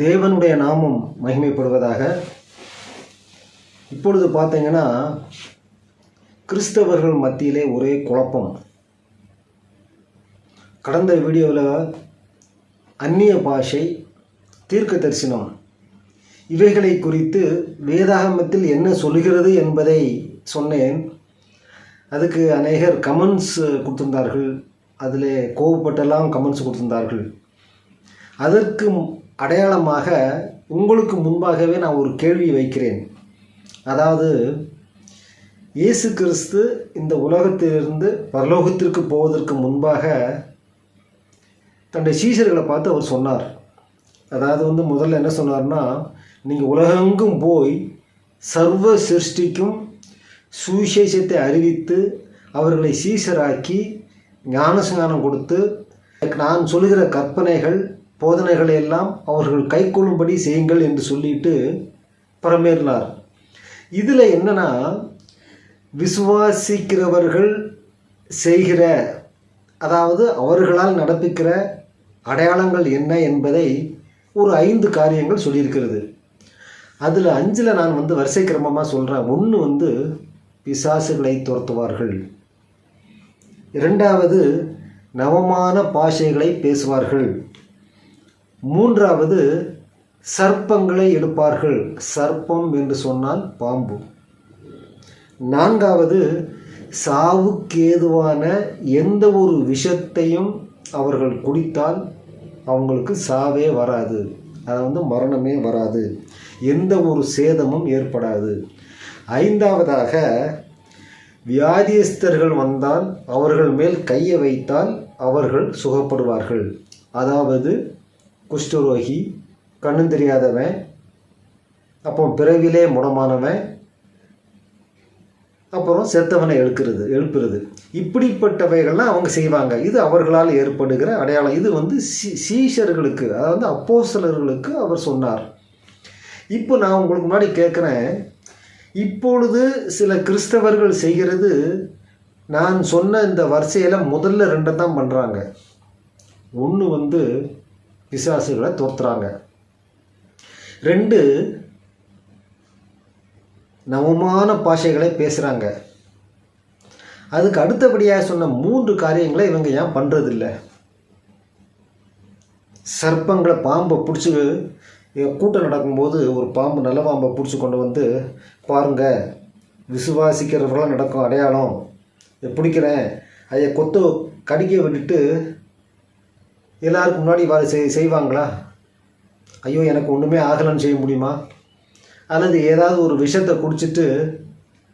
தேவனுடைய நாமம் மகிமைப்படுவதாக இப்பொழுது பார்த்தீங்கன்னா கிறிஸ்தவர்கள் மத்தியிலே ஒரே குழப்பம். கடந்த வீடியோவில் அந்நிய பாஷை தீர்க்க தரிசனம் இவைகளை குறித்து வேதாகமத்தில் என்ன சொல்கிறது என்பதை சொன்னேன். அதுக்கு அநேகர் கமெண்ட்ஸ் கொடுத்திருந்தார்கள். அதில் கோவப்பட்டெல்லாம் கமெண்ட்ஸ் கொடுத்திருந்தார்கள். அதற்கு அடையாளமாக உங்களுக்கு முன்பாகவே நான் ஒரு கேள்வி வைக்கிறேன். அதாவது இயேசு கிறிஸ்து இந்த உலகத்திலிருந்து பரலோகத்திற்கு போவதற்கு முன்பாக தன்னுடைய சீஷர்களை பார்த்து அவர் சொன்னார். அதாவது வந்து முதல்ல என்ன சொன்னார்னா நீங்கள் உலகெங்கும் போய் சர்வ சிருஷ்டிக்கும் சுவிசேஷத்தை அறிவித்து அவர்களை சீசராக்கி ஞானஸ்நானம் கொடுத்து நான் சொல்லுகிற கற்பனைகள் போதனைகளை எல்லாம் அவர்கள் கைக்கொள்ளும்படி செய்யுங்கள் என்று சொல்லிட்டு பரமேறினார். இதில் என்னன்னா விசுவாசிக்கிறவர்கள் செய்கிற அதாவது அவர்களால் நடப்பிக்கிற அடையாளங்கள் என்ன என்பதை ஒரு ஐந்து காரியங்கள் சொல்லியிருக்கிறது. அதில் அஞ்சில் நான் வந்து வரிசை கிரமமாக சொல்கிறேன் ஒன்று வந்து பிசாசுகளை துரத்துவார்கள். இரண்டாவது நவமான பாஷைகளை பேசுவார்கள். மூன்றாவது சர்ப்பங்களை எடுப்பார்கள். சர்ப்பம் என்று சொன்னால் பாம்பு. நான்காவது சாவுக்கேதுவான எந்த ஒரு விஷத்தையும் அவர்கள் குடித்தால் அவங்களுக்கு சாவே வராது. அது வந்து மரணமே வராது. எந்த ஒரு சேதமும் ஏற்படாது. ஐந்தாவதாக வியாதியஸ்தர்கள் வந்தால் அவர்கள் மேல் கையை வைத்தால் அவர்கள் சுகப்படுவார்கள். அதாவது குஷ்டரோகி கண்ணு தெரியாதவன் அப்போ பிறவிலே முடமானவன் அப்புறம் செத்தவனை எழுக்கிறது எழுப்புறது. இப்படிப்பட்டவைகள்லாம் அவங்க செய்வாங்க. இது அவர்களால் ஏற்படுகிற அடையாளம். இது வந்து சீ சீஷர்களுக்கு அதாவது அப்போசலர்களுக்கு அவர் சொன்னார். இப்போ நான் உங்களுக்கு முன்னாடி கேட்குறேன். இப்பொழுது சில கிறிஸ்தவர்கள் செய்கிறது நான் சொன்ன இந்த வரிசையில் முதல்ல ரெண்டை தான் பண்ணுறாங்க ஒன்று வந்து பிசாசுகளை தோற்றுறாங்க ரெண்டு நவமான பாஷைகளை பேசுகிறாங்க அதுக்கு அடுத்தபடியாக சொன்ன மூன்று காரியங்களை இவங்க ஏன் பண்ணுறதில்ல சர்ப்பங்களை பாம்பை பிடிச்சி கூட்டம் நடக்கும்போது ஒரு பாம்பு நல்ல பாம்பை பிடிச்சி கொண்டு வந்து பாருங்க விசுவாசிக்கிறவர்களாம் நடக்கும் அடையாளம். இதை பிடிக்கிறேன். அதை கொத்து கடிக்க விட்டுட்டு எல்லாருக்கும் முன்னாடி வா செய் செய்வாங்களா? ஐயோ எனக்கு ஒன்றுமே ஆகலன்னு செய்ய முடியுமா? அல்லது ஏதாவது ஒரு விஷத்தை குடிச்சிட்டு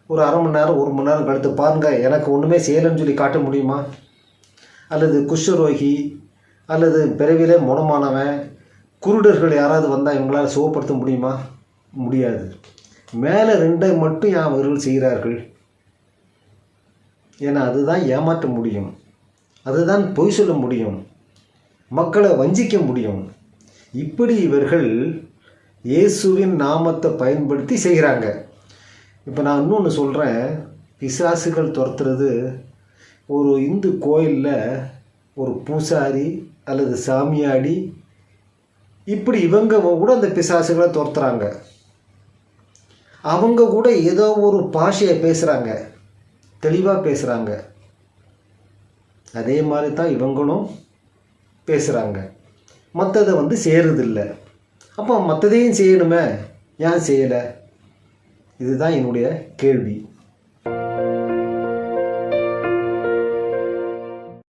ஒரு அரை மணி நேரம் ஒரு மணி நேரம் கழுத்து பாருங்க எனக்கு ஒன்றுமே செய்யலைன்னு சொல்லி காட்ட முடியுமா? அல்லது குஷ்டரோகி அல்லது பிறவிலே முடமானவன் குருடர்கள் யாராவது வந்தால் இவங்களால் சுகப்படுத்த முடியுமா? முடியாது. மேலே ரெண்டை மட்டும் ஏன் அவர்கள் செய்கிறார்கள்? ஏன்னா அதுதான் ஏமாற்ற முடியும். அதுதான் பொய் சொல்ல முடியும். மக்களை வஞ்சிக்க முடியும். இப்படி இவர்கள் இயேசுவின் நாமத்தை பயன்படுத்தி செய்கிறாங்க. இப்போ நான் இன்னொன்று சொல்கிறேன் பிசாசுகள் துரத்துறது ஒரு இந்து கோயிலில் ஒரு பூசாரி அல்லது சாமியாடி இப்படி இவங்க கூட அந்த பிசாசுகளை துரத்துறாங்க. அவங்க கூட ஏதோ ஒரு பாஷையை பேசுகிறாங்க தெளிவாக பேசுகிறாங்க அதே மாதிரி தான் இவங்களும் பேசுகிறாங்க மற்றதை வந்து சேருதில்லை. அப்போ மற்றதையும் செய்யணுமே? ஏன் செய்யலை? இதுதான் என்னுடைய கேள்வி.